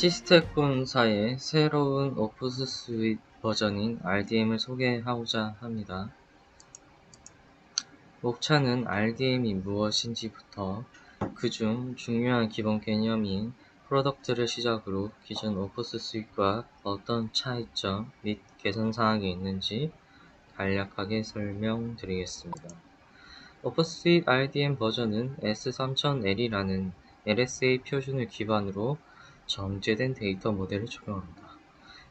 시스템권사의 새로운 오프스 스윗 버전인 RDM을 소개하고자 합니다. 목차는 RDM이 무엇인지부터 그중 중요한 기본 개념인 프로덕트를 시작으로 기존 오프스 스윗과 어떤 차이점 및 개선 사항이 있는지 간략하게 설명드리겠습니다. 오프스 스윗 RDM 버전은 S3000L이라는 LSA 표준을 기반으로 정제된 데이터 모델을 적용합니다.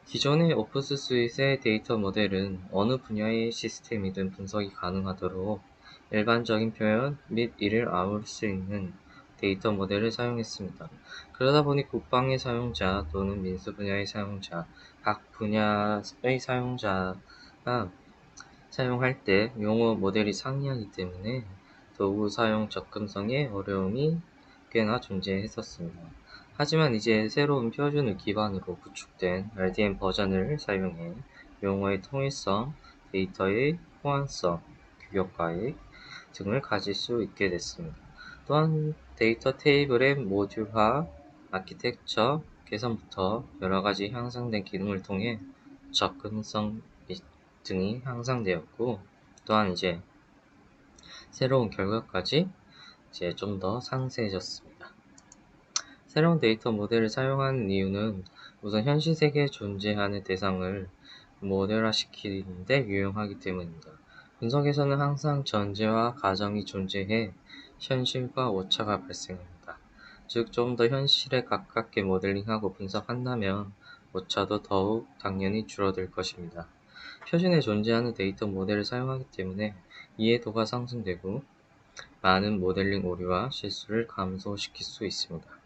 기존의 오프스 스윗의 데이터 모델은 어느 분야의 시스템이든 분석이 가능하도록 일반적인 표현 및 이를 아울 수 있는 데이터 모델을 사용했습니다. 그러다 보니 국방의 사용자 또는 민수 분야의 사용자, 각 분야의 사용자가 사용할 때 용어 모델이 상이하기 때문에 도구 사용 접근성에 어려움이 꽤나 존재했었습니다. 하지만 이제 새로운 표준을 기반으로 구축된 RDM 버전을 사용해 용어의 통일성, 데이터의 호환성, 규격과액 등을 가질 수 있게 됐습니다. 또한 데이터 테이블의 모듈화, 아키텍처 개선부터 여러 가지 향상된 기능을 통해 접근성 등이 향상되었고 또한 이제 새로운 결과까지 이제 좀 더 상세해졌습니다. 새로운 데이터 모델을 사용하는 이유는 우선 현실 세계에 존재하는 대상을 모델화시키는데 유용하기 때문입니다. 분석에서는 항상 전제와 가정이 존재해 현실과 오차가 발생합니다. 즉, 좀 더 현실에 가깝게 모델링하고 분석한다면 오차도 더욱 당연히 줄어들 것입니다. 표준에 존재하는 데이터 모델을 사용하기 때문에 이해도가 상승되고 많은 모델링 오류와 실수를 감소시킬 수 있습니다.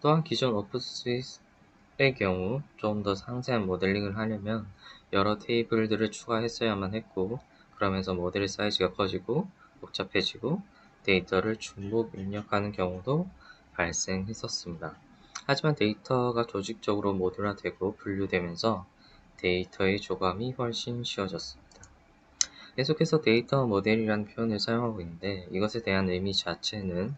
또한 기존 오프스윗의 경우 좀 더 상세한 모델링을 하려면 여러 테이블들을 추가했어야만 했고 그러면서 모델의 사이즈가 커지고 복잡해지고 데이터를 중복 입력하는 경우도 발생했었습니다. 하지만 데이터가 조직적으로 모듈화되고 분류되면서 데이터의 조감이 훨씬 쉬워졌습니다. 계속해서 데이터 모델이라는 표현을 사용하고 있는데 이것에 대한 의미 자체는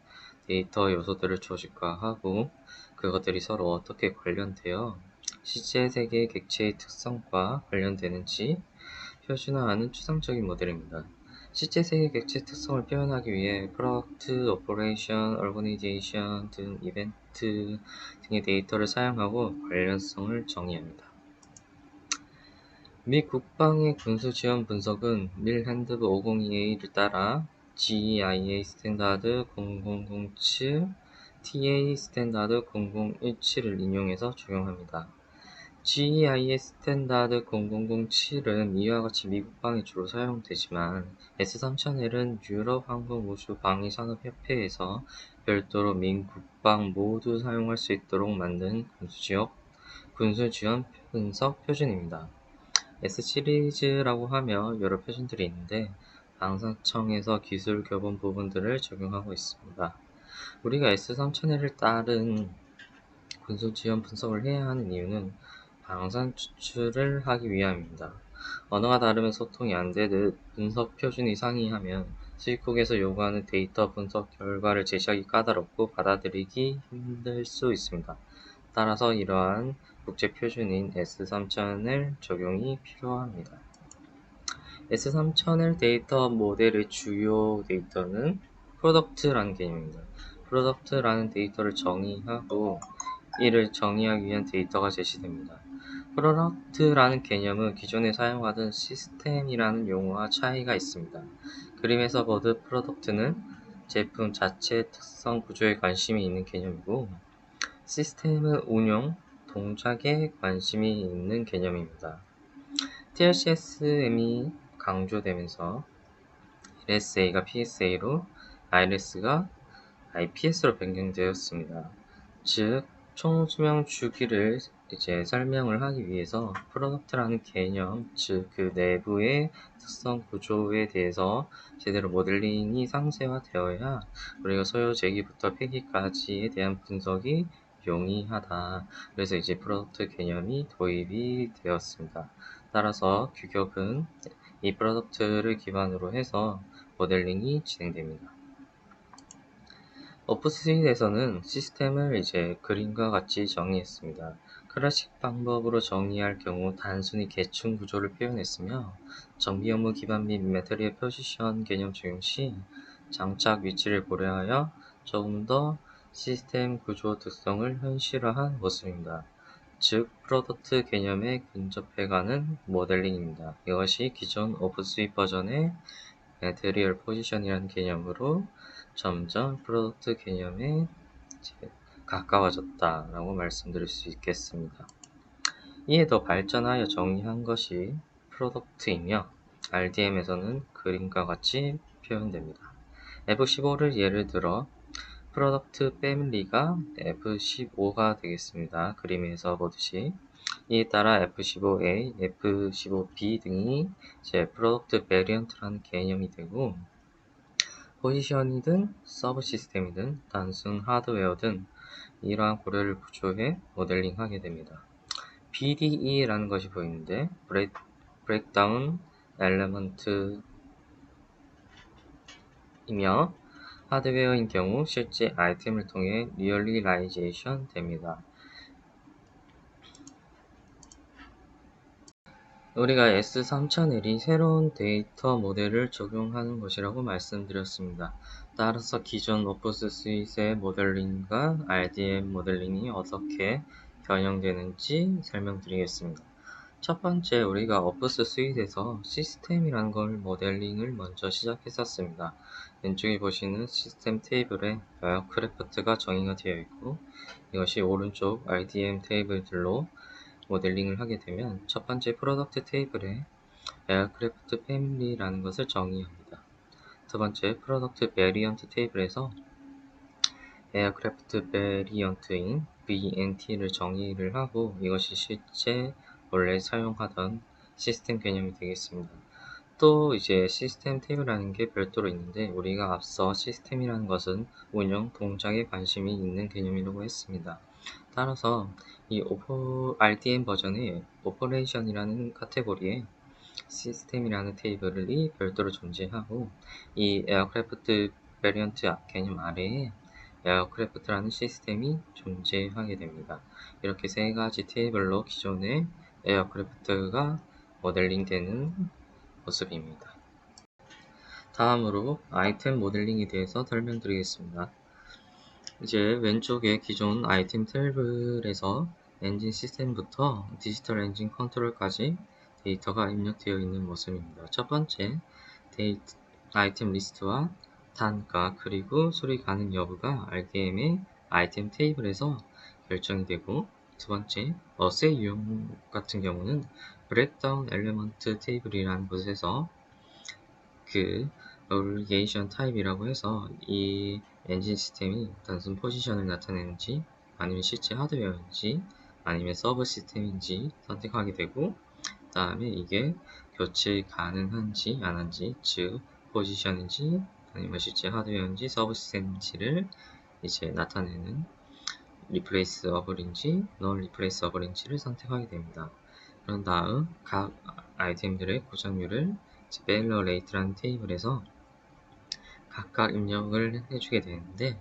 데이터 요소들을 조직화하고 그것들이 서로 어떻게 관련되어 실제 세계의 객체의 특성과 관련되는지 표준화하는 추상적인 모델입니다. 실제 세계 객체 특성을 표현하기 위해 프로덕트, 오퍼레이션, 얼거니제이션 등 이벤트 등의 데이터를 사용하고 관련성을 정의합니다. 미 국방의 군수 지원 분석은 밀 핸드북 502A를 따라 GEIA 스탠다드 0007, TA 스탠다드 0017을 인용해서 적용합니다. GEIA 스탠다드 0007은 이와 같이 미국 방에 주로 사용되지만 S3000L은 유럽 항공우주 방위산업협회에서 별도로 민국방 모두 사용할 수 있도록 만든 군수지역 군수지원 분석 표준입니다. S 시리즈라고 하며 여러 표준들이 있는데 방사청에서 기술 교본 부분들을 적용하고 있습니다. 우리가 S3000L을 따른 군수 지원 분석을 해야 하는 이유는 방산 추출을 하기 위함입니다. 언어가 다르면 소통이 안 되듯 분석 표준이 상이하면 수입국에서 요구하는 데이터 분석 결과를 제시하기 까다롭고 받아들이기 힘들 수 있습니다. 따라서 이러한 국제 표준인 S3000L 적용이 필요합니다. S3000L 데이터 모델의 주요 데이터는 프로덕트라는 개념입니다. 프로덕트라는 데이터를 정의하고 이를 정의하기 위한 데이터가 제시됩니다. 프로덕트라는 개념은 기존에 사용하던 시스템이라는 용어와 차이가 있습니다. 그림에서 보듯 프로덕트는 제품 자체의 특성 구조에 관심이 있는 개념이고 시스템은 운용, 동작에 관심이 있는 개념입니다. TLCSM이 강조되면서 LSA가 PSA로 IRS가 IPS로 변경되었습니다. 즉, 총 수명 주기를 이제 설명을 하기 위해서 프로덕트라는 개념, 즉 그 내부의 특성 구조에 대해서 제대로 모델링이 상세화되어야 우리가 소요 제기부터 폐기까지에 대한 분석이 용이하다. 그래서 이제 프로덕트 개념이 도입이 되었습니다. 따라서 규격은 이 프로덕트를 기반으로 해서 모델링이 진행됩니다. 오프 스윗에서는 시스템을 이제 그림과 같이 정의했습니다. 클래식 방법으로 정의할 경우 단순히 계층 구조를 표현했으며 정비 업무 기반 및 매트리얼 포지션 개념 적용 시 장착 위치를 고려하여 조금 더 시스템 구조 특성을 현실화한 모습입니다. 즉, 프로덕트 개념에 근접해가는 모델링입니다. 이것이 기존 오프스윗 버전의 매트리얼 포지션이라는 개념으로 점점 프로덕트 개념에 가까워졌다라고 말씀드릴 수 있겠습니다. 이에 더 발전하여 정의한 것이 프로덕트이며 RDM에서는 그림과 같이 표현됩니다. F15를 예를 들어 프로덕트 패밀리가 F15가 되겠습니다. 그림에서 보듯이 이에 따라 F15A, F15B 등이 이제 프로덕트 베리언트라는 개념이 되고 포지션이든 서브 시스템이든 단순 하드웨어든 이러한 고려를 구조해 모델링하게 됩니다. BDE라는 것이 보이는데 브레이크, 브레이크다운 엘레먼트이며 하드웨어인 경우 실제 아이템을 통해 리얼리라이제이션 됩니다. 우리가 S3001이 새로운 데이터 모델을 적용하는 것이라고 말씀드렸습니다. 따라서 기존 오프스 스윗의 모델링과 RDM 모델링이 어떻게 변형되는지 설명드리겠습니다. 첫 번째, 우리가 오프스 스윗에서 시스템이라는 걸 모델링을 먼저 시작했었습니다. 왼쪽에 보시는 시스템 테이블에 에어크래프트가 정의가 되어 있고 이것이 오른쪽 RDM 테이블들로 모델링을 하게 되면 첫 번째 프로덕트 테이블에 에어 크래프트 패밀리라는 것을 정의합니다. 두 번째 프로덕트 베리언트 테이블에서 에어크래프트 베리언트인 BNT를 정의를 하고 이것이 실제 원래 사용하던 시스템 개념이 되겠습니다. 또 이제 시스템 테이블이라는 게 별도로 있는데 우리가 앞서 시스템이라는 것은 운영 동작에 관심이 있는 개념이라고 했습니다. 따라서 이 RDM 버전의 오퍼레이션이라는 카테고리에 시스템이라는 테이블이 별도로 존재하고 이 에어크래프트 베리언트 개념 아래에 에어크래프트라는 시스템이 존재하게 됩니다. 이렇게 세 가지 테이블로 기존의 에어크래프트가 모델링 되는 모습입니다. 다음으로 아이템 모델링에 대해서 설명드리겠습니다. 이제 왼쪽에 기존 아이템 테이블에서 엔진 시스템부터 디지털 엔진 컨트롤까지 데이터가 입력되어 있는 모습입니다. 첫 번째, 데이트, 아이템 리스트와 단가 그리고 수리 가능 여부가 RDM의 아이템 테이블에서 결정이 되고 두 번째, 어세 유형 같은 경우는 브렉다운 엘리먼트 테이블이라는 곳에서 그 어리게이션 타입이라고 해서 이 엔진 시스템이 단순 포지션을 나타내는지 아니면 실제 하드웨어인지 아니면 서버 시스템인지 선택하게 되고 그 다음에 이게 교체 가능한지 안 한지 즉 포지션인지 아니면 실제 하드웨어인지 서버 시스템인지를 이제 나타내는 리플레이스 어블인지 넌 리플레이스 어블인지를 선택하게 됩니다. 그런 다음 각 아이템들의 고정률을 베일러 레이트라는 테이블에서 각각 입력을 해주게 되는데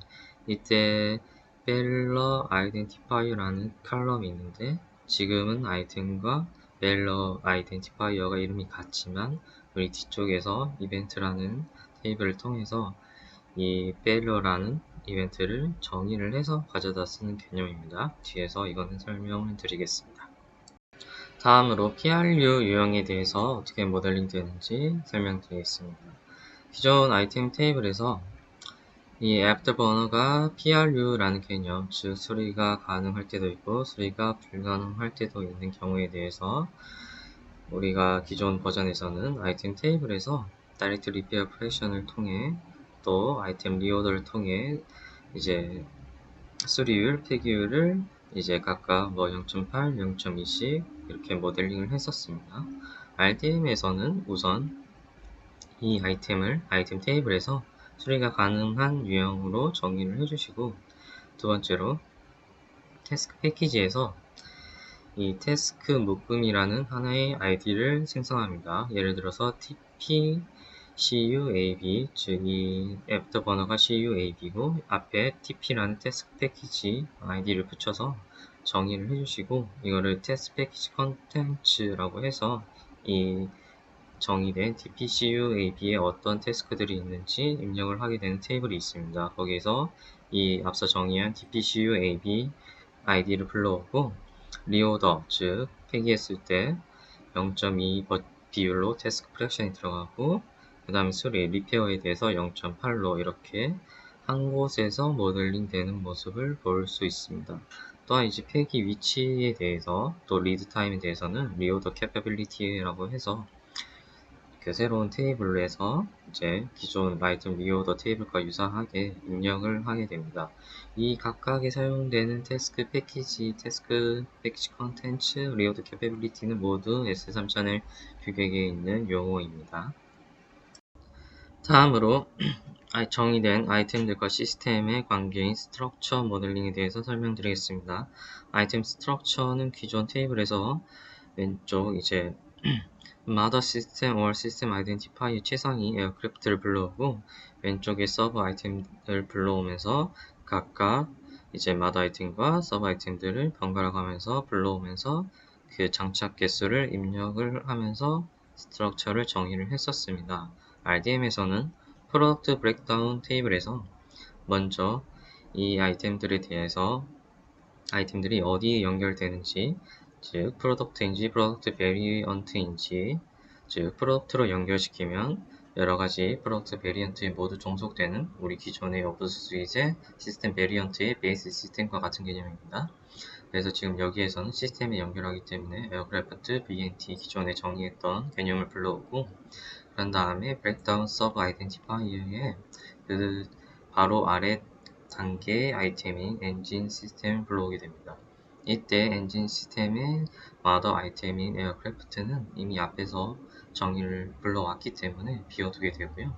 이때 벨러 아이덴티파이어라는 칼럼이 있는데 지금은 아이템과 벨러 아이덴티파이어가 이름이 같지만 우리 뒤쪽에서 이벤트라는 테이블을 통해서 이 벨러라는 이벤트를 정의를 해서 가져다 쓰는 개념입니다. 뒤에서 이거는 설명을 드리겠습니다. 다음으로 PRU 유형에 대해서 어떻게 모델링 되는지 설명드리겠습니다. 기존 아이템 테이블에서 이 애프터버너가 PRU라는 개념, 즉 수리가 가능할 때도 있고 수리가 불가능할 때도 있는 경우에 대해서 우리가 기존 버전에서는 아이템 테이블에서 다이렉트 리페어 프레션을 통해 또 아이템 리오더를 통해 이제 수리율, 폐기율을 이제 각각 뭐 0.8, 0.2씩 이렇게 모델링을 했었습니다. RDM에서는 우선 이 아이템을 아이템 테이블에서 수리가 가능한 유형으로 정의를 해주시고 두 번째로 태스크 패키지에서 이 태스크 묶음이라는 하나의 아이디를 생성합니다. 예를 들어서 TP CUAB 즉이 애프터 번호가 CUAB고 앞에 TP라는 테스트 패키지 아이디를 붙여서 정의를 해주시고 이거를 테스트 패키지 컨텐츠라고 해서 이 정의된 TPCUAB에 어떤 태스크들이 있는지 입력을 하게 되는 테이블이 있습니다. 거기에서 이 앞서 정의한 TPCUAB 아이디를 불러오고 리오더 즉 폐기했을 때 0.2 비율로 태스크 프랙션이 들어가고 그 다음에 수리 리페어에 대해서 0.8로 이렇게 한 곳에서 모델링 되는 모습을 볼 수 있습니다. 또한 이제 폐기 위치에 대해서 또 리드 타임에 대해서는 리오더 캐퍼빌리티라고 해서 그 새로운 테이블로 해서 이제 기존 라이트 리오더 테이블과 유사하게 입력을 하게 됩니다. 이 각각에 사용되는 태스크 패키지, 태스크 패키지 컨텐츠, 리오더 캐퍼빌리티는 모두 S3000의 규격에 있는 용어입니다. 다음으로 정의된 아이템들과 시스템의 관계인 스트럭처 모델링에 대해서 설명드리겠습니다. 아이템 스트럭처는 기존 테이블에서 왼쪽 이제 mother system or system identifier 최상위 에어크래프트를 불러오고 왼쪽에 서브 아이템을 불러오면서 각각 이제 mother 아이템과 서브 아이템들을 번갈아 가면서 불러오면서 그 장착 개수를 입력을 하면서 스트럭처를 정의를 했었습니다. RDM에서는 프로덕트 브렉다운 테이블에서 먼저 이 아이템들에 대해서 아이템들이 어디에 연결되는지 즉 프로덕트인지 프로덕트 베리언트인지 즉 프로덕트로 연결시키면 여러가지 프로덕트 베리언트에 모두 종속되는 우리 기존의 오브스 스윗의 시스템 베리언트의 베이스 시스템과 같은 개념입니다. 그래서 지금 여기에서는 시스템에 연결하기 때문에 에어크래프트 BNT 기존에 정의했던 개념을 불러오고 그런 다음에 브렉다운 서브 아이덴티파이어에 그 바로 아래 단계의 아이템인 엔진 시스템을 불러오게 됩니다. 이때 엔진 시스템의 마더 아이템인 에어크래프트는 이미 앞에서 정의를 불러왔기 때문에 비워두게 되고요.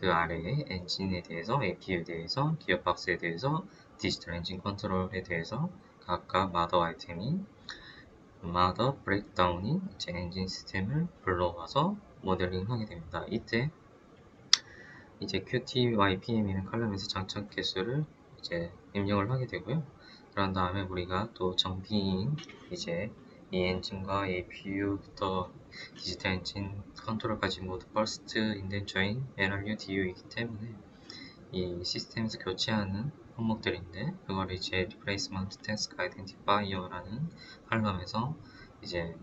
그 아래에 엔진에 대해서, APU에 대해서, 기어박스에 대해서, 디지털 엔진 컨트롤에 대해서 각각 마더 아이템인 마더 브레이크다운인 이제 엔진 시스템을 불러와서 모델링 하게 됩니다. 이때 이제 QTYPM이라는 칼럼에서 장착 개수를 이제 입력을 하게 되고요. 그런 다음에 우리가 또 정비인 이제 이 엔진과 APU부터 디지털 엔진 컨트롤까지 모두 퍼스트 인덴처인 NRU DU이기 때문에 이 시스템에서 교체하는 항목들인데 그걸 이제 Replacement Task Identifier라는 칼럼에서 이제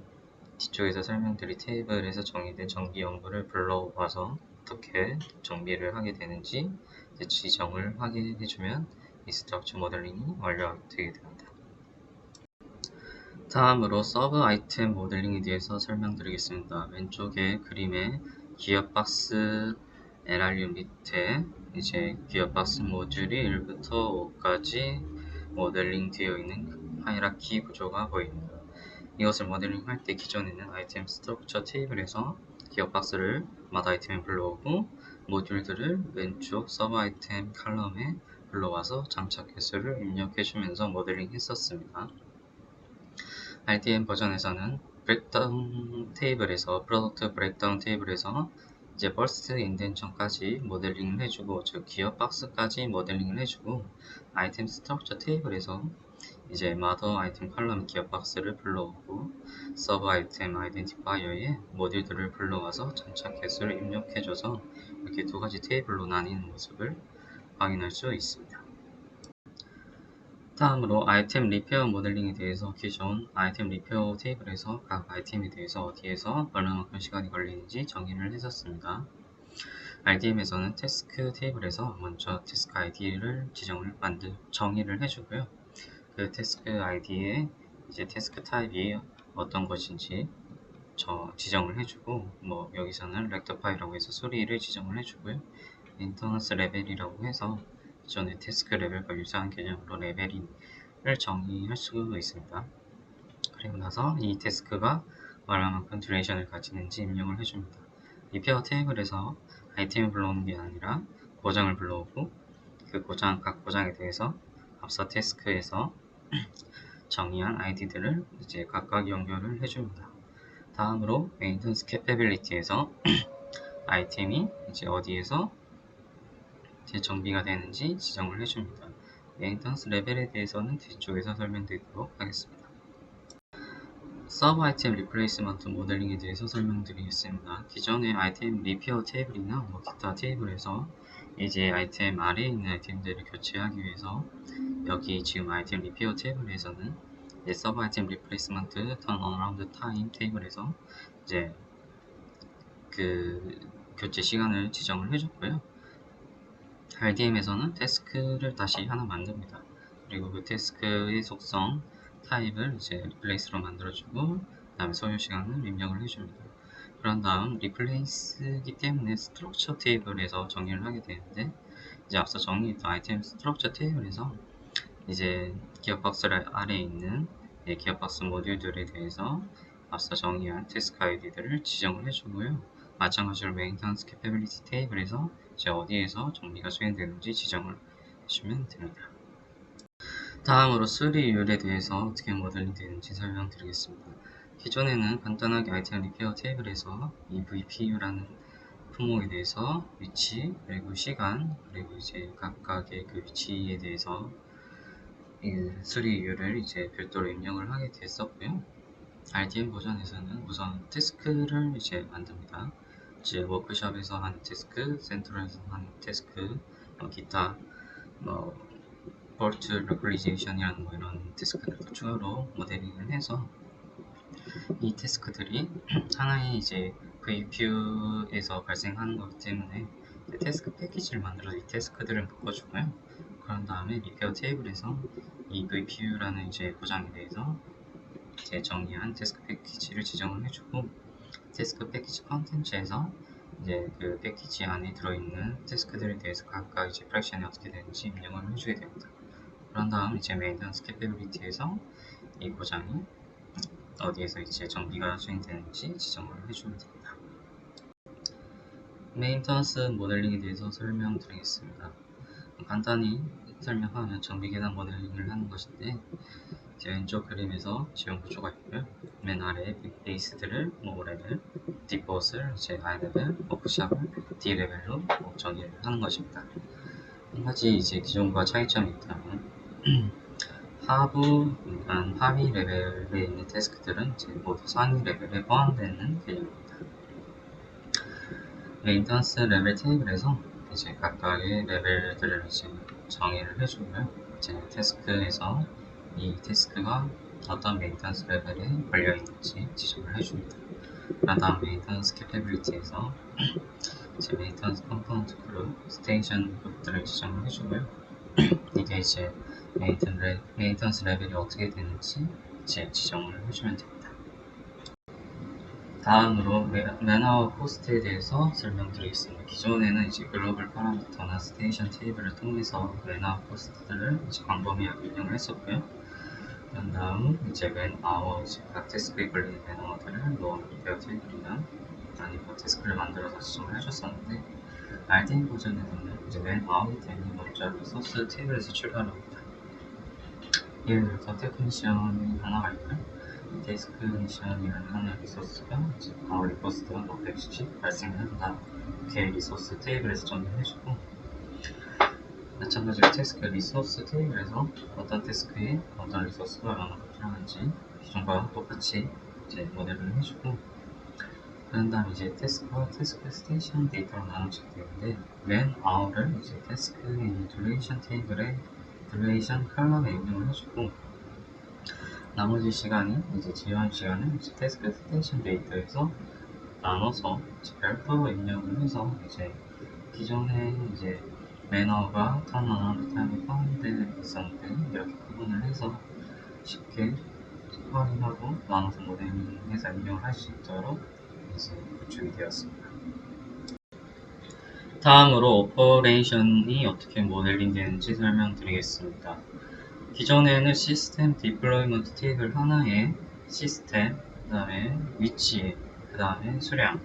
뒤쪽에서 설명드린 테이블에서 정의된 정비 연구를 불러와서 어떻게 정비를 하게 되는지 지정을 하게 해주면 이 스트럭처 모델링이 완료되게 됩니다. 다음으로 서브 아이템 모델링에 대해서 설명드리겠습니다. 왼쪽에 그림에 기어박스 LRU 밑에 이제 기어박스 모듈이 1부터 5까지 모델링 되어 있는 하이라키 구조가 보입니다. 이것을 모델링 할 때 기존에는 아이템 스트럭처 테이블에서 기어박스를 마다 아이템에 불러오고 모듈들을 왼쪽 서브 아이템 칼럼에 불러와서 장착 개수를 입력해 주면서 모델링 했었습니다. RDM 버전에서는 브렉다운 테이블에서 프로덕트 브렉다운 테이블에서 이제 버스트 인덴션까지 모델링을 해주고 즉 기어 박스까지 모델링을 해주고 아이템 스트럭처 테이블에서 이제 마더 아이템 칼럼 기어 박스를 불러오고 서브 아이템 아이덴티파이어에 모듈들을 불러와서 장착 개수를 입력해줘서 이렇게 두 가지 테이블로 나뉘는 모습을 확인할 수 있습니다. 다음으로 아이템 리페어 모델링에 대해서 기존 아이템 리페어 테이블에서 각 아이템에 대해서 어디에서 얼마만큼 시간이 걸리는지 정의를 했었습니다. RDM에서는 태스크 테이블에서 먼저 태스크 아이디를 지정을 만들 정의를 해주고요. 그 태스크 아이디에 이제 태스크 타입이 어떤 것인지 저 지정을 해주고 뭐 여기서는 렉터파이라고 해서 소리를 지정을 해주고요. 인터너스 레벨이라고 해서 기존의 태스크 레벨과 유사한 개념으로 레벨을 정의할 수 있습니다. 그리고 나서 이 태스크가 얼마만큼 듀레이션을 가지는지 입력을 해줍니다. 리페어 테이블에서 아이템을 불러오는 게 아니라 고장을 불러오고 그 고장, 각 고장에 대해서 앞서 태스크에서 정의한 아이디들을 이제 각각 연결을 해줍니다. 다음으로 메인턴스 캐패빌리티에서 아이템이 이제 어디에서 이제 정비가 되는지 지정을 해줍니다. 메인턴스 레벨에 대해서는 뒤쪽에서 설명드리도록 하겠습니다. 서브 아이템 리플레이스먼트 모델링에 대해서 설명드리겠습니다. 기존의 아이템 리페어 테이블이나 뭐 기타 테이블에서 이제 아이템 아래에 있는 아이템들을 교체하기 위해서 여기 지금 아이템 리페어 테이블에서는 이제 서브 아이템 리플레이스먼트 턴 어라운드 타임 테이블에서 이제 그 교체 시간을 지정을 해줬고요. RDM에서는 태스크를 다시 하나 만듭니다. 그리고 그 태스크의 속성 타입을 이제 리플레이스로 만들어주고 그 다음에 소요 시간을 입력을 해줍니다. 그런 다음 리플레이스이기 때문에 스트럭처 테이블에서 정의를 하게 되는데 이제 앞서 정의했던 아이템 스트럭처 테이블에서 이제 기어박스 아래에 있는 네, 기어박스 모듈들에 대해서 앞서 정의한 태스크 아이디들을 지정을 해주고요. 마찬가지로 메인턴스 캐퍼빌리티 테이블에서 이제 어디에서 정리가 수행되는지 지정을 해주면 됩니다. 다음으로 수리율에 대해서 어떻게 모델링 되는지 설명드리겠습니다. 기존에는 간단하게 아이템 리페어 테이블에서 EVPU라는 품목에 대해서 위치, 그리고 시간, 그리고 이제 각각의 그 위치에 대해서 이 수리율을 이제 별도로 입력을 하게 됐었고요. RDM 버전에서는 우선 태스크를 이제 만듭니다. 이제 워크숍에서 하는 태스크, 센터에서 하는 태스크, 뭐 기타 뭐 볼트 로컬리제이션이라는 뭐 이런 태스크들도 추가로 모델링을 해서 이 태스크들이 하나의 이제 VPU에서 발생하는 거기 때문에 태스크 패키지를 만들어서 이 태스크들을 묶어주고요. 그런 다음에 리페어 테이블에서 이 VPU라는 이제 보장에 대해서 이제 정의한 태스크 패키지를 지정을 해주고 태스크 패키지 컨텐츠에서 이제 그 패키지 안에 들어있는 태스크들에 대해서 각각 이제 프랙션이 어떻게 되는지 입력을 해주게 됩니다. 그런 다음 이제 메인턴스 캐퍼빌리티에서 이 보장이 어디에서 이제 정비가 수행되는지 지정을 해주면 됩니다. 메인턴스 모델링에 대해서 설명드리겠습니다. 간단히 설명하면 정비 계단 모델링을 하는 것인데 제 왼쪽 그림에서 지원 구조가 있고요. 맨 아래에 베이스들을 뭐 레벨, 뒷봇을 이제 I 레벨, 워크샵을 D 레벨로 뭐 정의를 하는 것입니다. 한 가지 이제 기존과 차이점이 있다면 하부, 그러니까 하위 레벨에 있는 태스크들은 이제 모두 상위 레벨에 포함되는 개념입니다. 메인턴스 레벨 테이블에서 이제 각각의 레벨들을 이제 정의를 해주고요. 이제 태스크에서 이 태스크가 어떤 메인턴스 레벨에 걸려 있는지 지정을 해줍니다. 그런 다음 메인턴스 캐퍼빌리티에서 이제 메인턴스 컴포넌트 그룹, 스테이션 그룹들을 지정을 해주고요. 이게 이제 메인턴 레, 메인턴스 레벨이 어떻게 되는지 이제 지정을 해주면 됩니다. 다음으로 매너와 호스트에 대해서 설명드리겠습니다. 기존에는 이제 글로벌 파라미터나 스테이션 테이블을 통해서 매너와 호스트들을 이제 광범위하게 입력을 했었고요. 그런 다음 이제 맨 아워 이제 각 태스크에 걸린 매너들을 노원 리페어 테이블이나 아니면 태스크를 만들어서 지정을 해줬었는데 RDM 버전에서는 이제 맨 아웃템이 먼저 리소스 테이블에서 출발합니다. 예를 들어서 테크니션이 하나가 있고요. 데스크니션이라는 하나의 리소스가 이제 바로 리포스트가 뭐110 발생을 한다. 이렇게 리소스 테이블에서 정리해주고 마찬가지로 태스크 리소스 테이블에서 어떤 태스크에 어떤 리소스가 얼마나 필요한지 기존과 똑같이 이제 모델을 해주고 그런 다음 이제 태스크와 태스크 스테이션 데이터로 나눠지게 되는데 맨 아웃을 이제 태스크에 있는 듀레이션 테이블에 듀레이션 컬럼에 입력을 해주고 나머지 시간이 이제 지원 시간은 이제 태스크 스테이션 데이터에서 나눠서 이제 별도로 입력을 해서 이제 기존에 이제 매너가 턴어라운드 타임이 포함되어 있었는데 이렇게 구분을 해서 쉽게 확인하고 나눠서 모델링해서 입력을 할 수 있도록 이제 구축이 되었습니다. 다음으로 오퍼레이션이 어떻게 모델링 되는지 설명드리겠습니다. 기존에는 시스템 디플로이먼트 테이블 하나에 시스템, 그 다음에 위치, 그 다음에 수량,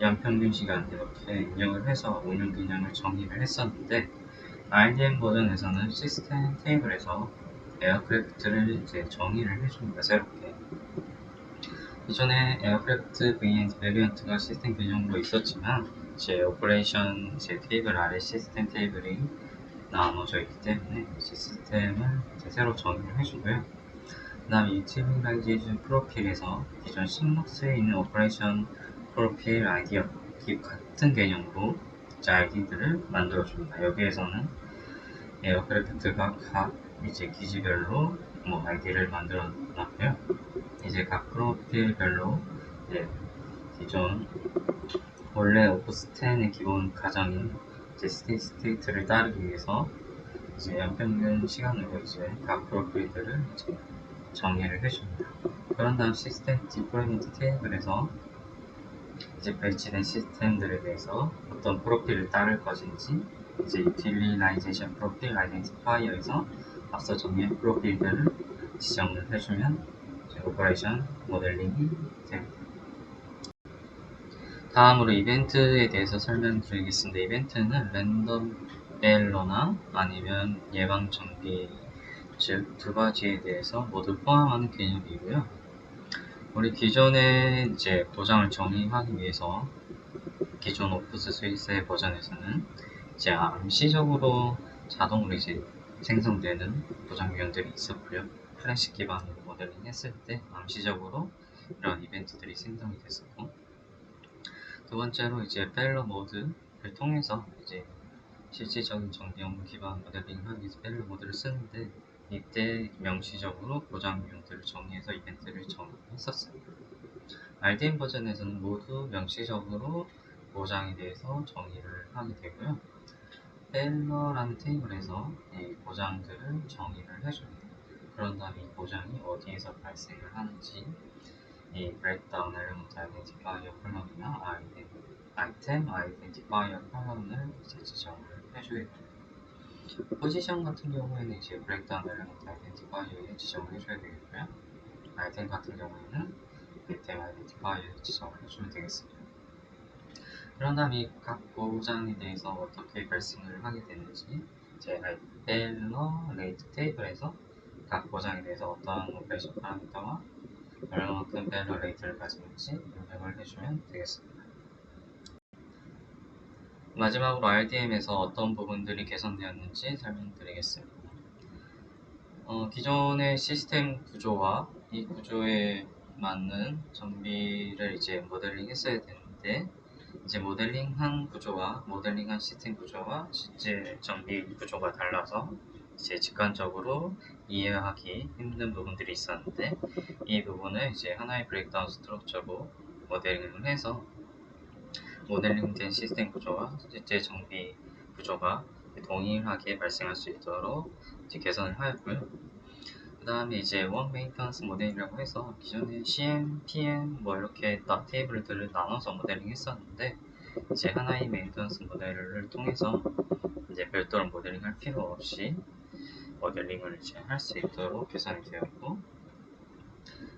연평균 시간 이렇게 입력을 해서 운영 기능을 정의를 했었는데 RDM 버전에서는 시스템 테이블에서 에어크래프트를 이제 정의를 해줍니다 새롭게 기존에 에어크래프트 VN 베리언트가 시스템 개념으로 있었지만 이제 오퍼레이션 이제 테이블 아래 시스템 테이블이 나눠져 있기 때문에 이제 시스템을 이제 새로 정의를 해주고요. 그 다음에 유틸리라이제이션 프로필에서 기존 신록스에 있는 오퍼레이션 프로필 아이디어 기- 같은 개념으로 이제 아이디들을 만들어줍니다. 여기에서는 에어크래프트가 각 이제 기지별로 뭐 아이디를 만들어 놨고요. 이제 각 프로필별로 이제 기존 원래 오프스텐의 기본 가정인 이제 스테이트 스테이트를 따르기 위해서 이제 연평균 시간으로 이제 각 프로필들을 이제 정의를 해줍니다. 그런 다음 시스템 디플로이먼트 테이블에서 이제 배치된 시스템들에 대해서 어떤 프로필을 따를 것인지 이제 유틸리라이제이션 프로필 아이덴티파이어에서 앞서 정의한 프로필들을 지정을 해주면 오퍼레이션 모델링이 됩니다. 다음으로 이벤트에 대해서 설명드리겠습니다. 이벤트는 랜덤 에러나 아니면 예방 정비 즉 두 가지에 대해서 모두 포함하는 개념이고요. 우리 기존에 이제 보장을 정의하기 위해서 기존 오프스 스위스의 버전에서는 이제 암시적으로 자동으로 이제 생성되는 보장 유형들이 있었고요. 클래식 기반으로 모델링 했을 때 암시적으로 이런 이벤트들이 생성이 됐었고 두 번째로 이제 펠러 모드를 통해서 이제 실질적인 정비 업무 기반 모델링을 하기 위해서 펠러 모드를 쓰는데 이때 명시적으로 보장 유형들을 정의해서 이벤트를 정의했었어요. RDM 버전에서는 모두 명시적으로 보장에 대해서 정의를 하게 되고요. 펠러라는 테이블에서 이 보장들을 정의를 해줍니다. 그런 다음에 이 보장이 어디에서 발생을 하는지 이 엘리먼트 아이덴티파이어 컬럼이나 아이템 아이덴티파이어 컬럼을 이제 지정을 됩니다. 포지션 같은 경우에는 이제 엘리먼트 아이덴티파이어에 지정을 해줘야 되겠고요. 아이템 같은 경우에는 아이템 아이덴티파이어에 지정을 해주면 되겠습니다. 다음에 각 보장에 대해서 어떻게 발생을 하게 되는지 이제 벨러 레이트 테이블에서 각 보장에 대해서 어떠한 오퍼레이션 파라미터와 얼마만큼 벨러 레이트를 가지는지 입력을 해주면 되겠습니다. 마지막으로 RDM에서 어떤 부분들이 개선되었는지 설명드리겠습니다. 어, 기존의 시스템 구조와 이 구조에 맞는 정비를 이제 모델링 했어야 되는데 이제 모델링한 구조와 모델링한 시스템 구조와 실제 정비 구조가 달라서 이제 직관적으로 이해하기 힘든 부분들이 있었는데 이 부분을 이제 하나의 브레이크다운 스트럭처로 모델링을 해서 모델링된 시스템 구조와 실제 정비 구조가 동일하게 발생할 수 있도록 개선을 하였고요. 그 다음에 이제 원 메인터넌스 모델이라고 해서 기존에 CM, PM 뭐 이렇게 다 테이블들을 나눠서 모델링 했었는데 이제 하나의 메인터넌스 모델을 통해서 이제 별도로 모델링 할 필요 없이 모델링을 이제 할 수 있도록 개선이 되었고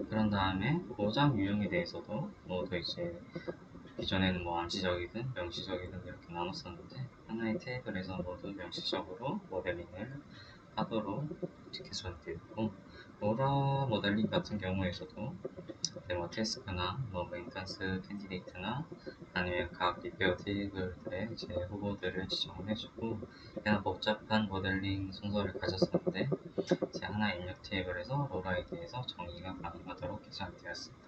그런 다음에 보장 유형에 대해서도 모두 이제 기존에는 뭐 암시적이든 명시적이든 이렇게 나눴었는데 하나의 테이블에서 모두 명시적으로 모델링을 하도록 개선이 되었고 오라 모델링 같은 경우에서도 데모 테스크나 뭐 메인턴스 캔디데이트나 아니면 각 리페어 테이블들의 이제 후보들을 지정을 해주고 그냥 복잡한 모델링 순서를 가졌었는데 이제 하나의 입력 테이블에서 로라에 대해서 정의가 가능하도록 개선이 되었습니다.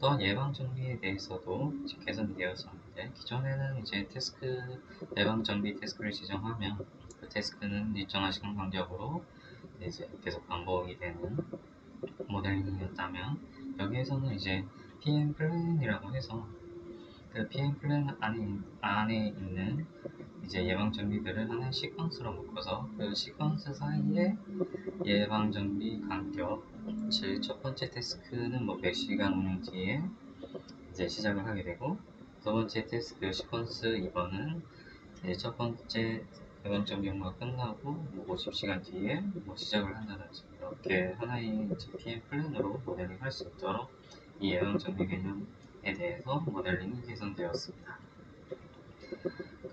또한 예방 정비에 대해서도 이제 개선이 되었었는데 기존에는 이제 태스크 예방 정비 태스크를 지정하면 그 태스크는 일정한 시간 간격으로 이제 계속 반복이 되는 모델링이었다면 여기에서는 이제 PM 플랜이라고 해서 그 PM 플랜 안에, 안에 있는 이제 예방 정비들을 하나의 시퀀스로 묶어서 그 시퀀스 사이에 예방 정비 간격 즉 첫 번째 태스크는 뭐 100시간 운영 뒤에 이제 시작을 하게 되고 두 번째 태스크 시퀀스 2번은 이제 첫 번째 정비 업무가 끝나고 뭐 50시간 뒤에 뭐 시작을 한다든지 이렇게 하나의 PM 플랜으로 모델링 할 수 있도록 이 예방 정비 개념에 대해서 모델링이 개선되었습니다.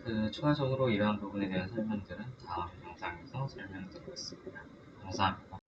그 추가적으로 이러한 부분에 대한 설명들은 다음 영상에서 설명드리겠습니다. 감사합니다.